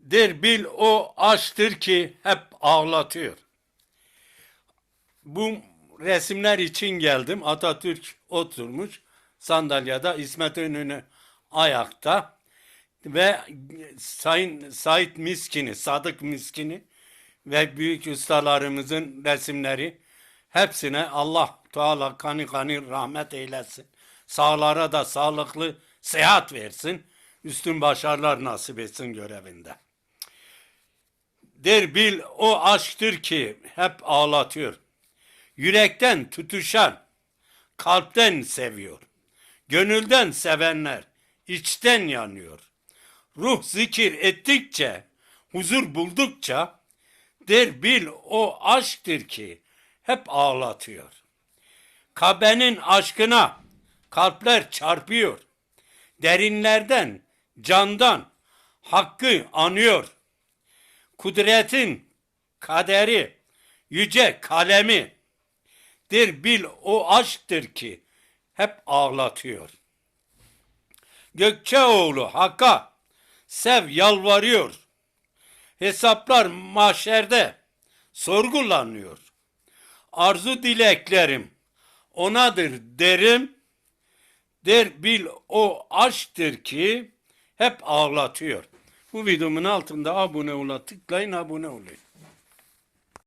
Der bil o aşktır ki hep ağlatıyor. Bu resimler için geldim. Atatürk oturmuş sandalyede İsmet İnönü ayakta ve Sayın Said Miskin'i, Sadık Miskin'i ve büyük ustalarımızın resimleri hepsine Allah Teala kanı kanı rahmet eylesin. Sağlara da sağlıklı seyahat versin. Üstün başarılar nasip etsin görevinde. Der bil o aşktır ki hep ağlatıyor. Yürekten tutuşan, kalpten seviyor. Gönülden sevenler içten yanıyor. Ruh zikir ettikçe, huzur buldukça der bil o aşktır ki hep ağlatıyor. Kabe'nin aşkına kalpler çarpıyor. Derinlerden, candan hakkı anıyor. Kudretin kaderi, yüce kalemi der bil o aşktır ki hep ağlatıyor. Gökçeoğlu Hakk'a sev yalvarıyor. Hesaplar mahşerde sorgulanıyor. Arzu dileklerim onadır derim. Der bil o aşktır ki hep ağlatıyor. Bu videomun altında abone ola tıklayın abone olun.